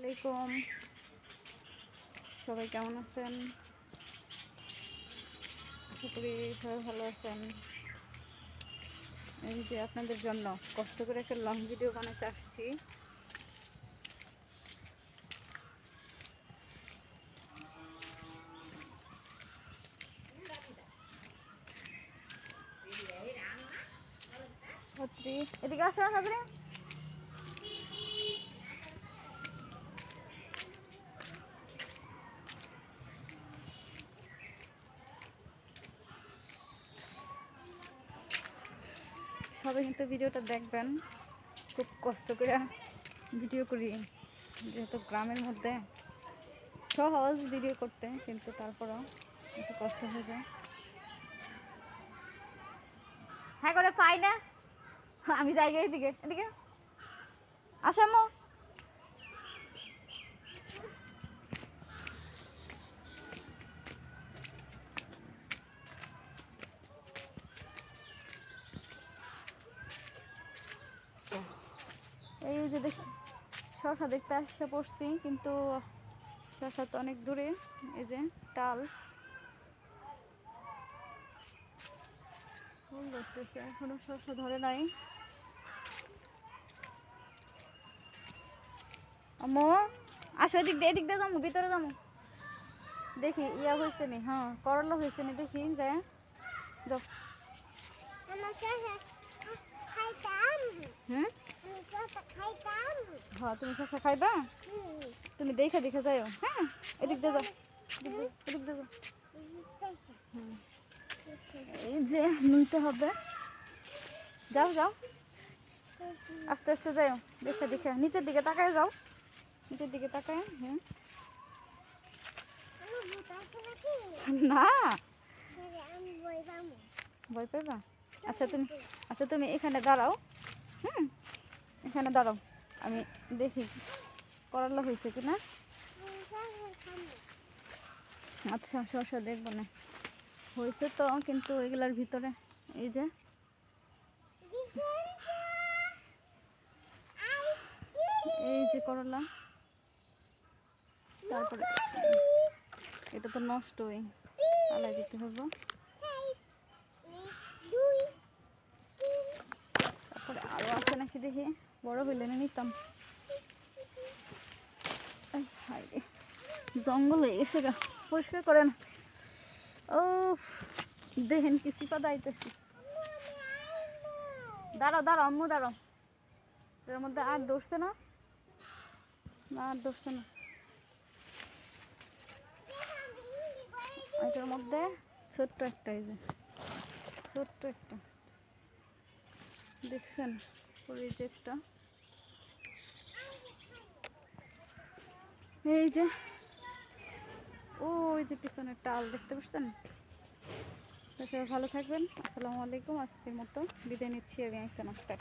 আলাইকুম। সবাই কেমন আছেন? আশা করি সবাই ভালো আছেন। এই যে আপনাদের জন্য কষ্ট করে একটা লং ভিডিও বানাতে আসছি। এদিকে আসো ছাত্রী সবাই কিন্তু ভিডিওটা দেখবেন। খুব কষ্ট করে ভিডিও করি, যেহেতু গ্রামের মধ্যে। সহজ ভিডিও করতে, কিন্তু তারপরও একটু কষ্ট হয়ে যায়। হ্যাঁ করে পাই না। আমি গে এদিকে এদিকে। আসামো এই যে দেখ শশা দেখতে আসতে পড়ছি কিন্তু শশা তো অনেক দূরে এই যে টাল ফুল ধরতেছে এখনও শশা ধরে নাই। আম্মু আসো এদিক দিয়ে এদিক দিয়ে যাব ভিতরে যাব দেখি ইয়া হয়েছে নি হ্যাঁ করলা হয়েছে নি দেখি যাও। হুম আমি শসা খাইতাম হ্যাঁ তুমি শশা খাইবা? তুমি দেখে দেখে যাও হ্যাঁ? এদিক দিয়ে যাও, এদিক দিয়ে- এই যে নিতে হবে। যাও যাও। আস্তে আস্তে যাও দেখে দেখে। নিচের দিকে তাকায় যাও। নিচের দিকে তাকায় হ্যাঁ। না। ভয় পাইবা? আচ্ছা তুমি আচ্ছা তুমি এখানে দাঁড়াও হুম এখানে দাঁড়াও, আমি দেখি করলা হয়েছে কি না আচ্ছা শসা দেখব না। হয়েছে তো, কিন্তু এগুলার ভিতরে, এই যে। এই যে করলা। তারপরে, এটা তো নষ্টই আলাই দিতে হবে দুই তারপরে নাকি দেখি বড় হইলে না নিতাম। জঙ্গল হয়ে গেছে গা, পরিষ্কার করে না। ও দেখেন কি সিপা দাইতেছি। দাঁড়াও দাঁড়াও, আম্মু, দাঁড়াও। এর মধ্যে আর ধরছে না না আর ধরছে না। এটার মধ্যে ছোট্ট একটা এই যে, ছোট্ট একটা। দেখছেন? ওই যে একটা। এই যে, ওই যে পিছনের টাল, দেখতে পাচ্ছেন? সবাই ভালো থাকবেন। আসসালামু আলাইকুম, আজকের মতো বিদায় নিচ্ছি আমি একটা নমস্কার